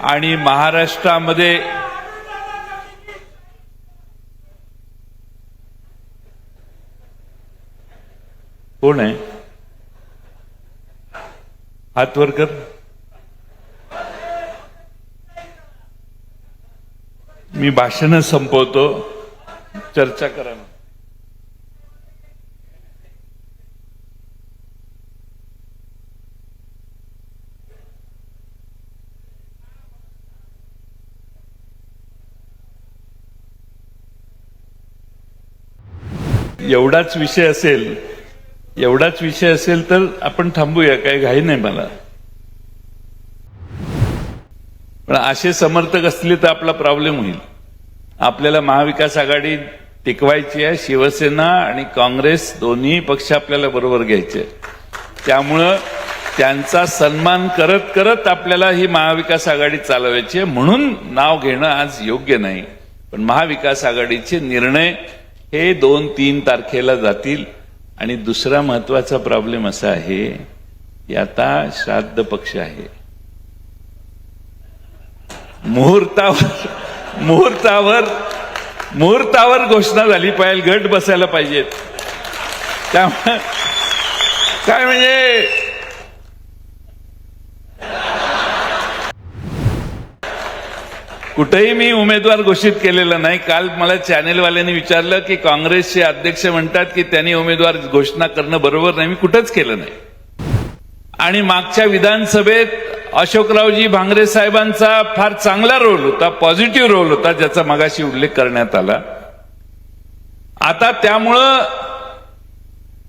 आणि महाराष्ट्रामध्ये कोण आहे? हातवरकर कर. मी भाषण संपवतो. चर्चा करा. एवढाच विषय असेल एवढाच विषय असेल तर आपण थांबूया काही घाई नाही मला. पण असे समर्थक असले तर आपला प्रॉब्लेम होईल. आपल्याला महाविकास आघाडी टिकवायची आहे शिवसेना आणि काँग्रेस दोन्ही पक्ष आपल्याला बरोबर घ्यायचे त्यामुळं त्यांचा सन्मान करत करत आपल्याला ही महाविकास आघाडी चालवायची आहे. म्हणून नाव घेणं आज योग्य नाही. पण महाविकास आघाडीचे निर्णय हे दोन तीन तारखेला जातील. आणि दुसरा महत्त्वाचा प्रॉब्लेम असा आहे की आता श्राद्ध पक्ष आहे. मुहूर्तावर मुहूर्तावर मुहूर्तावर घोषणा झाली पाहिजे गट बसायला पाहिजेत. त्यामुळे काय म्हणजे कुठेही मी उमेदवार घोषित केलेला नाही. काल मला चॅनेलवाल्यांनी विचारलं की काँग्रेसचे अध्यक्ष म्हणतात की त्यांनी उमेदवार घोषणा करणं बरोबर नाही. मी कुठंच केलं नाही. आणि मागच्या विधानसभेत अशोकरावजी भांगरे साहेबांचा फार चांगला रोल होता पॉझिटिव्ह रोल होता ज्याचा मगाशी उल्लेख करण्यात आला. आता त्यामुळं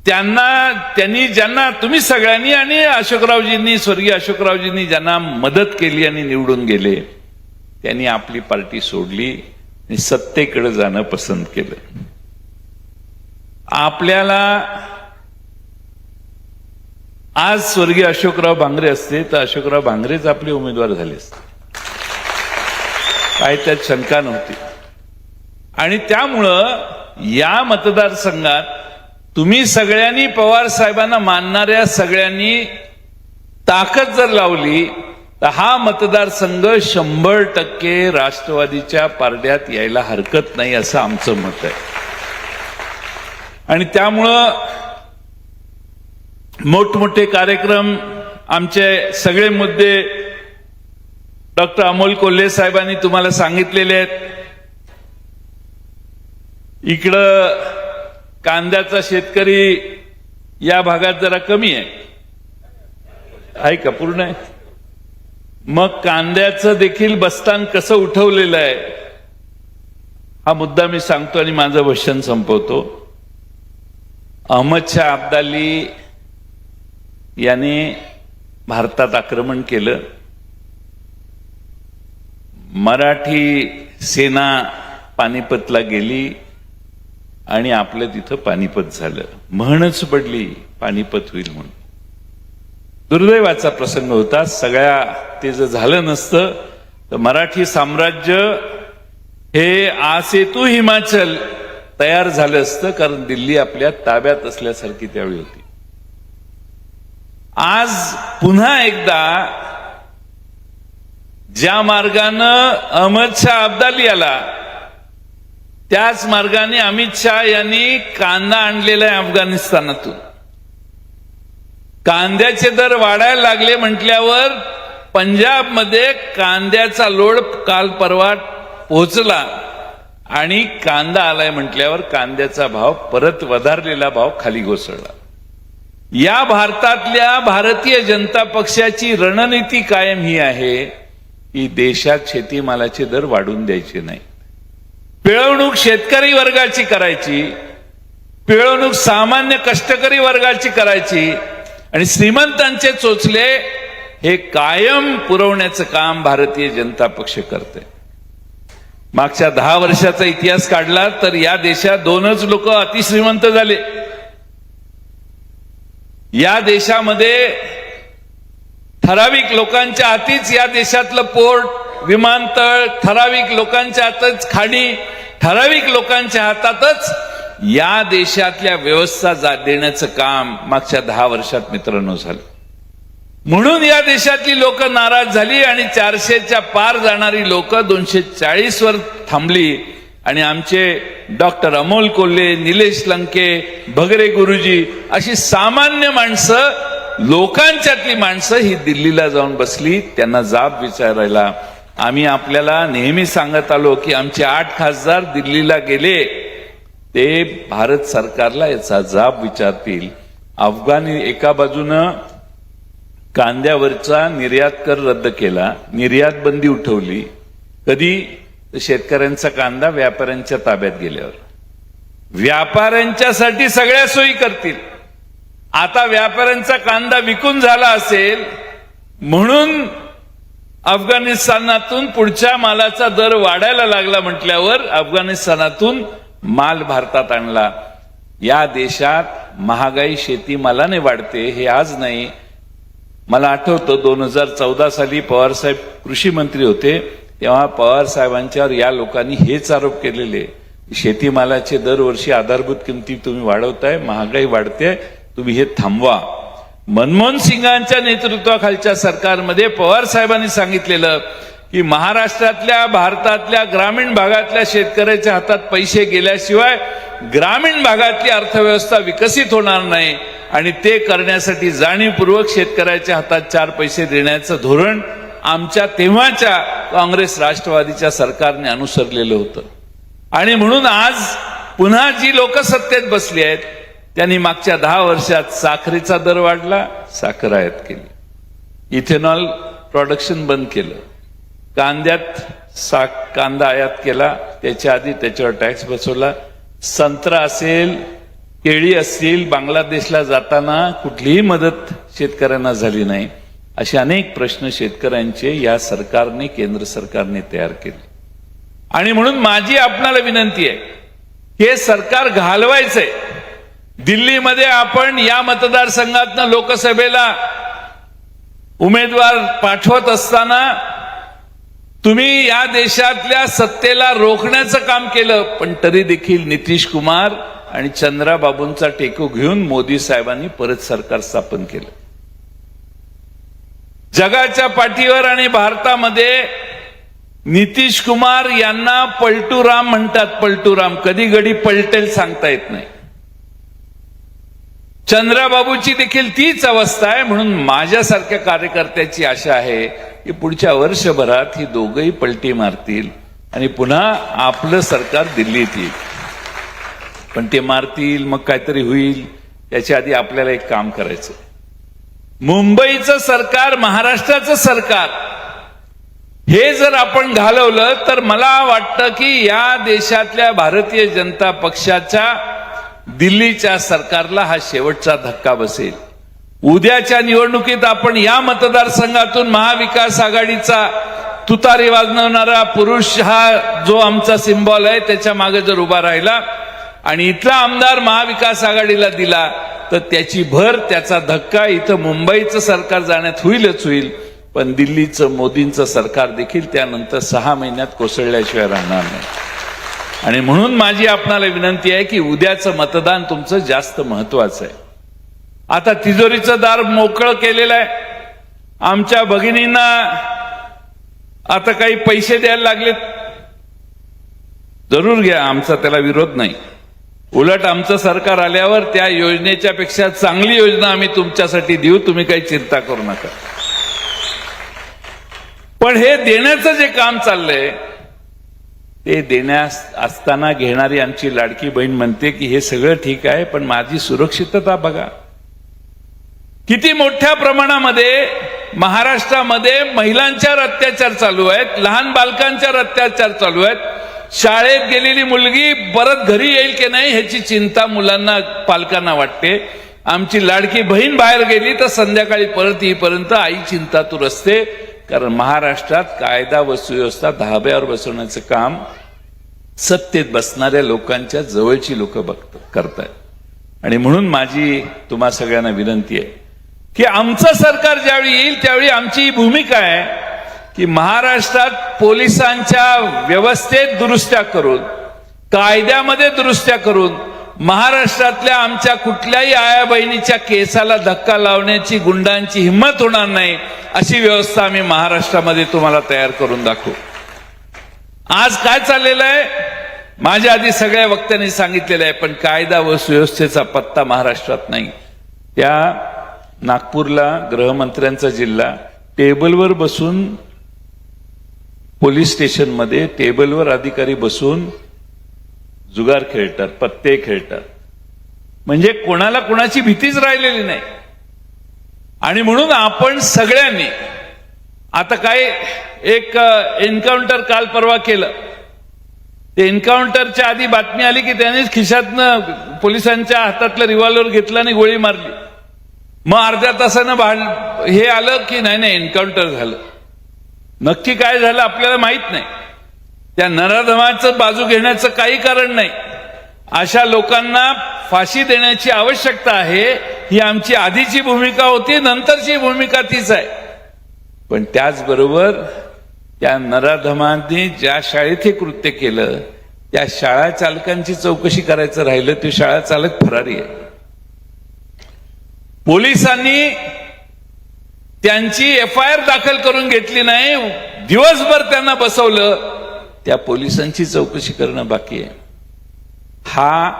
त्यांना त्यांनी ज्यांना तुम्ही सगळ्यांनी आणि अशोकरावजींनी स्वर्गीय अशोकरावजींनी ज्यांना मदत केली आणि निवडून गेले त्यांनी आपली पार्टी सोडली आणि सत्तेकडे जाणं पसंत केलं. आपल्याला आज स्वर्गीय अशोकराव भांगरे असते तर अशोकराव भांगरेच आपले उमेदवार झाले असते. काय त्यात शंका नव्हती. आणि त्यामुळं या मतदारसंघात तुम्ही सगळ्यांनी पवार साहेबांना मानणाऱ्या सगळ्यांनी ताकद जर लावली तर हा मतदारसंघ शंभर टक्के राष्ट्रवादीच्या पारड्यात यायला हरकत नाही असं आमचं मत आहे. आणि त्यामुळं मोठमोठे कार्यक्रम आमचे सगळे मुद्दे डॉक्टर अमोल कोल्हे साहेबांनी तुम्हाला सांगितलेले आहेत. इकडं कांद्याचा शेतकरी या भागात जरा कमी आहे. आहे का? पूर्ण आहे? मग कांद्याचं देखील बस्तान कसं उठवलेलं आहे? हा मुद्दा मी सांगतो आणि माझं भाषण संपवतो. अहमद शाह अब्दाली याने भारतात आक्रमण केलं. मराठी सेना पानिपतला गेली आणि आपलं तिथं पानिपत झालं. म्हणच पडली पानिपत होईल म्हणून. दुर्दैवाचा प्रसंग होता. सगळ्या ते जर झालं नसतं तर मराठी साम्राज्य हे आसेतू हिमाचल तयार झालं असतं कारण दिल्ली आपल्या ताब्यात असल्यासारखी त्यावेळी होती. आज पुन्हा एकदा ज्या मार्गानं अहमद शाह अब्दाली आला त्याच मार्गाने अमित शाह यांनी कांदा आणलेला आहे अफगाणिस्तानातून. कांद्याचे दर वाढायला लागले म्हटल्यावर पंजाबमध्ये कांद्याचा लोड काल परवा पोहोचला आणि कांदा आलाय म्हटल्यावर कांद्याचा भाव परत वधारलेला भाव खाली घोसळला या भारतातल्या भारतीय जनता पक्षाची रणनीती कायम ही आहे की देशात शेतीमालाचे दर वाढून द्यायचे नाही पिळवणूक शेतकरी वर्गाची करायची पिळवणूक सामान्य कष्टकरी वर्गाची करायची आणि श्रीमंतांचे चोचले हे कायम पुरवण्याचं काम भारतीय जनता पक्ष करते मागच्या दहा वर्षाचा इतिहास काढला तर या देशात दोनच लोक अतिश्रीमंत झाले. या देशामध्ये ठराविक लोकांच्या हातीच या देशातलं पोर्ट विमानतळ ठराविक लोकांच्या हातच खाणी ठराविक लोकांच्या हातातच या देशातल्या व्यवस्था जा देण्याचं काम मागच्या दहा वर्षात मित्रांनो झालं. म्हणून या देशातली लोक नाराज झाली आणि चारशेच्या पार जाणारी लोक दोनशे चाळीस वर थांबली. आणि आमचे डॉक्टर अमोल कोल्हे निलेश लंके भगरे गुरुजी अशी सामान्य माणसं लोकांच्यातली माणसं ही दिल्लीला जाऊन बसली. त्यांना जाब विचारायला. आम्ही आपल्याला नेहमी सांगत आलो की आमचे आठ खासदार दिल्लीला गेले. ते भारत सरकारला याचा जाब विचारतील. अफगाणी एका बाजूनं कांद्यावरचा निर्यात कर रद्द केला निर्यात बंदी उठवली कधी? शेतकऱ्यांचा कांदा व्यापाऱ्यांच्या ताब्यात गेल्यावर. व्यापाऱ्यांच्यासाठी सगळ्या सोयी करतील. आता व्यापाऱ्यांचा कांदा विकून झाला असेल म्हणून अफगाणिस्तानातून पुढच्या मालाचा दर वाढायला लागला म्हटल्यावर अफगाणिस्तानातून माल भारतात आणला. या देशात महागाई शेतीमालाने वाढते हे आज नाही मला आठवतं दोन हजार चौदा साली पवार साहेब कृषी मंत्री होते. तेव्हा पवार साहेबांच्यावर या लोकांनी हेच आरोप केलेले. शेतीमालाचे दरवर्षी आधारभूत किमती तुम्ही वाढवताय महागाई वाढते तुम्ही हे थांबवा. मनमोहन सिंगांच्या नेतृत्वाखालच्या सरकारमध्ये पवार साहेबांनी सांगितलेलं की महाराष्ट्रातल्या भारतातल्या ग्रामीण भागातल्या शेतकऱ्याच्या हातात पैसे गेल्याशिवाय ग्रामीण भागातली अर्थव्यवस्था विकसित होणार नाही. आणि ते करण्यासाठी जाणीवपूर्वक शेतकऱ्याच्या हातात चार पैसे देण्याचं धोरण आमच्या तेव्हाच्या काँग्रेस राष्ट्रवादीच्या सरकारने अनुसरलेलं होतं. आणि म्हणून आज पुन्हा जी लोक सत्तेत बसली आहेत त्यांनी मागच्या दहा वर्षात साखरेचा दर वाढला साखर आयात केली. इथेनॉल प्रोडक्शन बंद केलं. कांद्यात सा कांदा आयात केला त्याच्या आधी त्याच्यावर टॅक्स बसवला. संत्रा असेल केळी असतील बांगलादेशला जाताना कुठलीही मदत शेतकऱ्यांना झाली नाही. असे अनेक प्रश्न शेतकऱ्यांचे या सरकारने केंद्र सरकारने तयार केले. आणि म्हणून माझी आपणाला विनंती आहे हे सरकार घालवायचंय. दिल्लीमध्ये आपण या मतदारसंघातनं लोकसभेला उमेदवार पाठवत असताना तुम्ही या देशातल्या सत्तेला रोखण्याचं काम केलं पण तरी देखील नितीश कुमार आणि चंद्राबाबूंचा टेको घेऊन मोदी साहेबांनी परत सरकार स्थापन केलं. जगाच्या पाठीवर आणि भारतामध्ये नितीश कुमार यांना पलटूराम म्हणतात. पलटूराम कधी घडी पलटेल सांगता येत नाही. चंद्राबाबूची देखील तीच अवस्था आहे. म्हणून माझ्यासारख्या कार्यकर्त्याची आशा आहे की पुढच्या वर्षभरात ही दोघही पलटी मारतील आणि पुन्हा आपलं सरकार दिल्लीत येईल. पण ते मारतील मग काहीतरी होईल याच्या आधी आपल्याला एक काम करायचं मुंबईचं सरकार महाराष्ट्राचं सरकार हे जर आपण घालवलं तर मला वाटतं की या देशातल्या भारतीय जनता पक्षाच्या दिल्लीच्या सरकारला हा शेवटचा धक्का बसेल. उद्याच्या निवडणुकीत आपण या मतदारसंघातून महाविकास आघाडीचा तुतारी वाजवणारा पुरुष हा जो आमचा सिम्बॉल आहे त्याच्यामागे जर उभा राहिला आणि इथला आमदार महाविकास आघाडीला दिला तर त्याची भर त्याचा धक्का इथं मुंबईचं सरकार जाण्यात होईलच होईल. पण दिल्लीचं मोदींचं सरकार देखील त्यानंतर सहा महिन्यात कोसळल्याशिवाय राहणार नाही. आणि म्हणून माझी आपणाला विनंती आहे की उद्याचं मतदान तुमचं जास्त महत्वाचं आहे. आता तिजोरीचं दार मोकळं केलेलं आहे. आमच्या भगिनींना आता काही पैसे द्यायला लागलेत. जरूर घ्या आमचा त्याला विरोध नाही. उलट आमचं सरकार आल्यावर त्या योजनेच्या पेक्षा चांगली योजना आम्ही तुमच्यासाठी देऊ तुम्ही काही चिंता करू नका. पण हे देण्याचं जे काम चाललंय ते देण्यास असताना घेणारी आमची लाडकी बहीण म्हणते की हे सगळं ठीक आहे पण माझी सुरक्षितता बघा. किती मोठ्या प्रमाणामध्ये महाराष्ट्रामध्ये महिलांच्यावर अत्याचार चालू आहेत लहान बालकांच्यावर अत्याचार चालू आहेत. शाळेत गेलेली मुलगी परत घरी येईल की नाही ह्याची चिंता मुलांना पालकांना वाटते. आमची लाडकी बहीण बाहेर गेली तर संध्याकाळी परत येईपर्यंत आई चिंतातूर असते. कारण महाराष्ट्रात कायदा व सुव्यवस्था धाब्यावर बसवण्याचं काम सत्तेत बसणाऱ्या लोकांच्या जवळची लोक बघत करतायत. आणि म्हणून माझी तुम्हा सगळ्यांना विनंती आहे की आमचं सरकार ज्यावेळी येईल त्यावेळी आमची ही भूमिका आहे की महाराष्ट्रात पोलिसांच्या व्यवस्थेत दुरुस्त्या करून कायद्यामध्ये दुरुस्त्या करून महाराष्ट्रातल्या आमच्या कुठल्याही आया बहिणीच्या केसाला धक्का लावण्याची गुंडांची हिंमत होणार नाही अशी व्यवस्था आम्ही महाराष्ट्रामध्ये तुम्हाला तयार करून दाखवू. आज काय चाललेलं आहे? माझ्या आधी सगळ्या वक्त्यांनी सांगितलेलं आहे पण कायदा व सुव्यवस्थेचा पत्ता महाराष्ट्रात नाही. त्या नागपूरला गृहमंत्र्यांचा जिल्हा टेबलवर बसून पोलीस स्टेशनमध्ये टेबलवर अधिकारी बसून जुगार खेळतात पत्ते खेळतात. म्हणजे कोणाला कोणाची भीतीच राहिलेली नाही. आणि म्हणून आपण सगळ्यांनी आता काय एक एन्काउंटर काल परवा केलं. ते एन्काउंटरच्या आधी बातमी आली की त्यानेच खिशातनं पोलिसांच्या हातातलं रिव्हॉल्वर घेतलं आणि गोळी मारली. मग अर्ध्या तासानं भांड हे आलं की नाही नाही एन्काउंटर झालं. नक्की काय झालं आपल्याला माहीत नाही. त्या नराधमाचं बाजू घेण्याचं काही कारण नाही. अशा लोकांना फाशी देण्याची आवश्यकता आहे ही आमची आधीची भूमिका होती नंतरची भूमिका तीच आहे. पण त्याचबरोबर त्या नराधमांनी ज्या शाळेत हे कृत्य केलं त्या शाळा चालकांची चौकशी करायचं राहिलं ते शाळा चालक फरारी आहे. पोलिसांनी त्यांची एफ आय आर दाखल करून घेतली नाही दिवसभर त्यांना बसवलं त्या पोलिसांची चौकशी करणं बाकी आहे. हा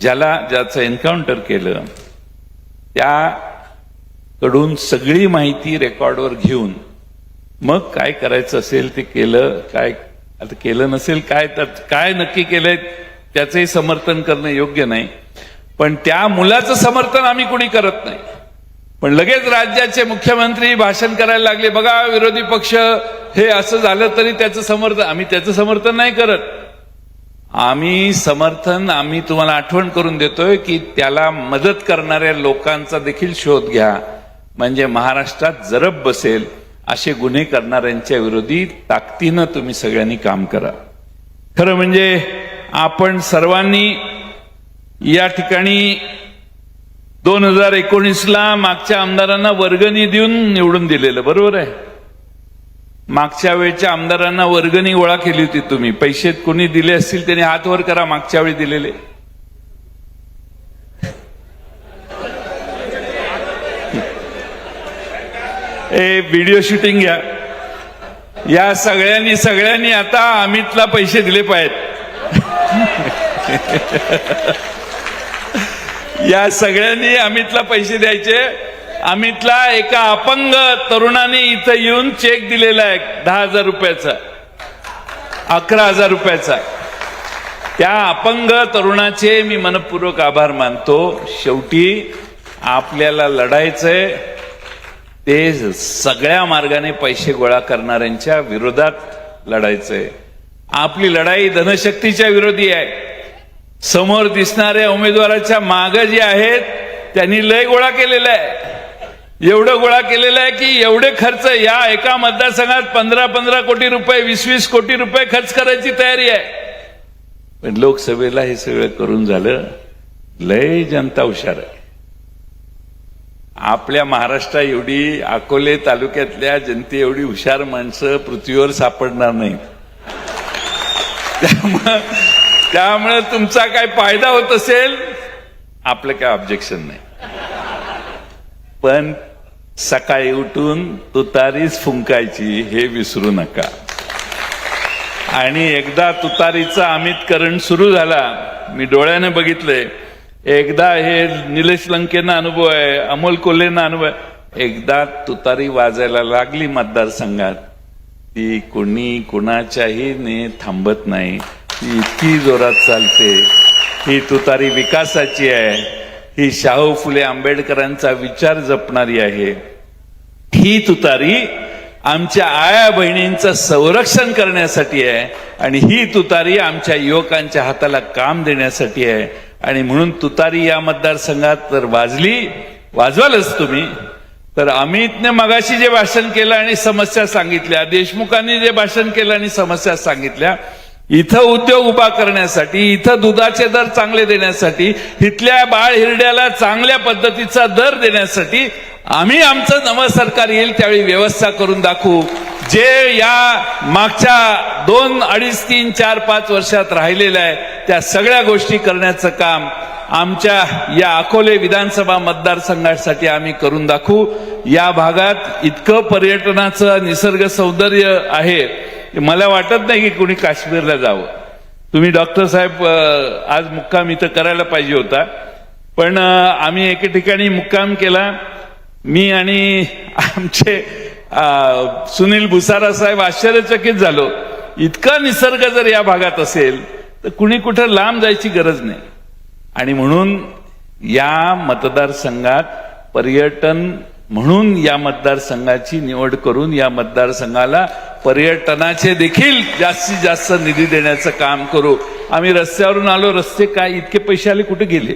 ज्याला ज्याचं एन्काउंटर केलं त्याकडून सगळी माहिती रेकॉर्डवर घेऊन मग काय करायचं असेल ते केलं काय आता केलं नसेल काय तर काय नक्की केलंय त्याचंही समर्थन करणं योग्य नाही. पण त्या मुलाचं समर्थन आम्ही कुणी करत नाही. पण लगेच राज्याचे मुख्यमंत्री भाषण करायला लागले बघा विरोधी पक्ष हे असं झालं तरी त्याचं समर्थन आम्ही त्याचं समर्थन नाही करत. आम्ही समर्थन आम्ही तुम्हाला आठवण करून देतोय की त्याला मदत करणाऱ्या लोकांचा देखील शोध घ्या. म्हणजे महाराष्ट्रात जरब बसेल असे गुन्हे करणाऱ्यांच्या विरोधी ताकदीनं तुम्ही सगळ्यांनी काम करा. खरं म्हणजे आपण सर्वांनी या ठिकाणी दोन हजार एकोणीसला मागच्या आमदारांना वर्गणी देऊन निवडून दिलेलं बरोबर आहे? मागच्या वेळच्या आमदारांना वर्गणी गोळा केली होती तुम्ही. पैसे कोणी दिले असतील त्यांनी हात वर करा मागच्या वेळी दिलेले. ए व्हिडिओ शूटिंग घ्या या सगळ्यांनी सगळ्यांनी आता अमितला पैसे दिले पाहिजेत. या सगळ्यांनी अमितला पैसे द्यायचे. अमितला एका अपंग तरुणाने इथं येऊन चेक दिलेला आहे. दहा हजार रुपयाचा. अकरा हजार रुपयाचा. त्या अपंग तरुणाचे मी मनपूर्वक आभार मानतो. शेवटी आपल्याला लढायचंय. ते सगळ्या मार्गाने पैसे गोळा करणाऱ्यांच्या विरोधात लढायचंय. आपली लढाई धनशक्तीच्या विरोधी आहे. समोर दिसणाऱ्या उमेदवाराच्या माग जे आहेत त्यांनी लय गोळा केलेला आहे. एवढं गोळा केलेलं आहे की एवढे खर्च या एका मतदारसंघात पंधरा पंधरा कोटी रुपये वीस वीस कोटी रुपये खर्च करायची तयारी आहे. पण लोकसभेला हे सगळं करून झालं लय जनता हुशार आहे. आपल्या महाराष्ट्रा एवढी अकोले तालुक्यातल्या जनते एवढी हुशार माणसं पृथ्वीवर सापडणार नाहीत. त्यामुळं त्यामुळे तुमचा काय फायदा होत असेल? आपलं काय ऑब्जेक्शन नाही. पण सकाळी उठून तुतारीच फुंकायची हे विसरू नका. आणि एकदा तुतारीचा अमितकरण सुरू झाला मी डोळ्याने बघितलंय. एकदा हे निलेश लंकेना अनुभव आहे अमोल कोल्हेना अनुभव आहे. एकदा तुतारी वाजायला लागली मतदारसंघात. ती कोणी कुणाच्याही ने थांबत नाही. ती इतकी जोरात चालते. ही तुतारी विकासाची आहे. ही शाहू फुले आंबेडकरांचा विचार जपणारी आहे. ही तुतारी आमच्या आया बहिणींचं संरक्षण करण्यासाठी आहे आणि ही तुतारी आमच्या युवकांच्या हाताला काम देण्यासाठी आहे. आणि म्हणून तुतारी या मतदारसंघात तर वाजली वाजवालच तुम्ही. तर अमितने मगाशी जे भाषण केलं आणि समस्या सांगितल्या देशमुखांनी जे भाषण केलं आणि समस्या सांगितल्या इथं उद्योग उभा करण्यासाठी इथं दुधाचे दर चांगले देण्यासाठी इथल्या बाळ हिरड्याला चांगल्या पद्धतीचा दर देण्यासाठी आम्ही आमचं नवं सरकार येईल त्यावेळी व्यवस्था करून दाखवू. जे या मागच्या दोन अडीच तीन चार पाच वर्षात राहिलेलं आहे त्या सगळ्या गोष्टी करण्याचं काम आमच्या या अकोले विधानसभा मतदारसंघासाठी आम्ही करून दाखवू. या भागात इतकं पर्यटनाचं निसर्ग सौंदर्य आहे मला वाटत नाही की कुणी काश्मीरला जावं. तुम्ही डॉक्टर साहेब आज मुक्काम इथं करायला पाहिजे होता. पण आम्ही एके ठिकाणी मुक्काम केला. मी आणि आमचे सुनील भुसारा साहेब आश्चर्यचकित झालो. इतका निसर्ग जर या भागात असेल तर कुणी कुठं लांब जायची गरज नाही. आणि म्हणून या मतदारसंघात पर्यटन म्हणून या मतदारसंघाची निवड करून या मतदारसंघाला पर्यटनाचे देखील जास्तीत जास्त निधी देण्याचं काम करू. आम्ही रस्त्यावरून आलो रस्ते काय इतके पैसे आले कुठे गेले?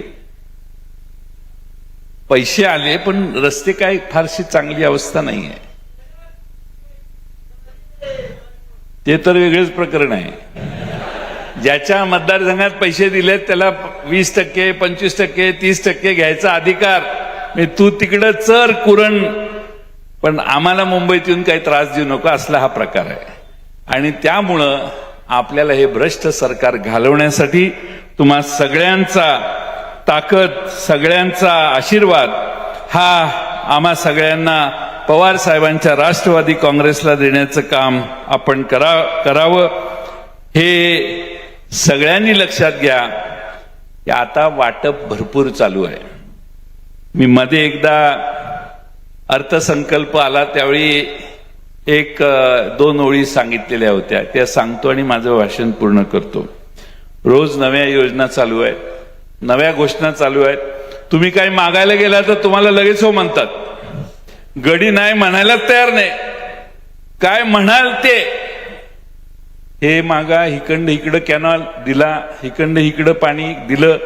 पैसे आले पण रस्ते काय फारशी चांगली अवस्था नाही आहे ते तर वेगळेच प्रकरण आहे. ज्याच्या मतदारसंघात पैसे दिलेत त्याला वीस टक्के पंचवीस टक्के तीस टक्के घ्यायचा अधिकार. मी तू तिकडं चर कुरण. पण आम्हाला मुंबईत येऊन काही त्रास देऊ नको असला हा प्रकार आहे. आणि त्यामुळं आपल्याला हे भ्रष्ट सरकार घालवण्यासाठी तुम्हा सगळ्यांचा ताकद सगळ्यांचा आशीर्वाद हा आम्हा सगळ्यांना पवार साहेबांच्या राष्ट्रवादी काँग्रेसला देण्याचं काम आपण करा करावं. हे सगळ्यांनी लक्षात घ्या की आता वाटप भरपूर चालू आहे. मी मध्ये एकदा अर्थसंकल्प आला त्यावेळी एक दोन ओळी सांगितलेल्या होत्या. त्या सांगतो आणि माझं भाषण पूर्ण करतो. रोज नव्या योजना चालू आहेत नव्या घोषणा चालू आहेत. तुम्ही काही मागायला गेला तर तुम्हाला लगेच हो म्हणतात. गडी नाही म्हणायला तयार नाही. काय म्हणाल ते? हे मागा हिकंड इकडं कॅनॉल दिला हिकंड इकडं पाणी दिलं.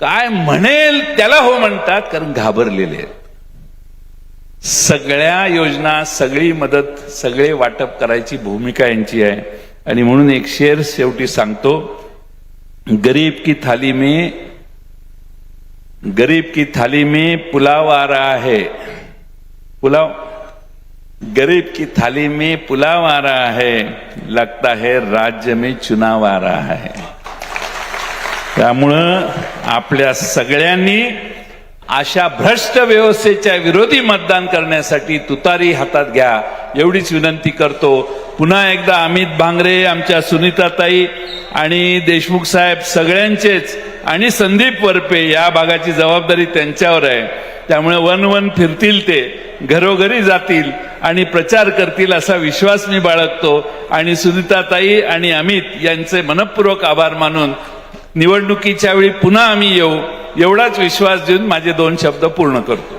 काय म्हणेल त्याला हो म्हणतात कारण घाबरलेले आहेत. सगळ्या योजना सगळी मदत सगळे वाटप करायची भूमिका यांची आहे. आणि म्हणून एक शेर शेवटी सांगतो गरीब की थाली में गरीब की थाली में पुलाव आ रहा है. पुलाव गरीब की थाली में पुलाव आ रहा है लगता है राज्य में चुनाव आ रहा है। त्यामुळं आपल्या सगळ्यांनी अशा भ्रष्ट व्यवस्थेच्या विरोधी मतदान करण्यासाठी तुतारी हातात घ्या एवढीच विनंती करतो. पुन्हा एकदा अमित भांगरे आमच्या सुनीताताई आणि देशमुख साहेब सगळ्यांचेच आणि संदीप वरपे या भागाची जबाबदारी त्यांच्यावर आहे. त्यामुळे वन वन फिरतील ते घरोघरी जातील आणि प्रचार करतील असा विश्वास मी बाळगतो. आणि सुनीताताई आणि अमित यांचे मनपूर्वक आभार मानून निवडणुकीच्या वेळी पुन्हा आम्ही येऊ एवढाच विश्वास देऊन माझे दोन शब्द पूर्ण करतो.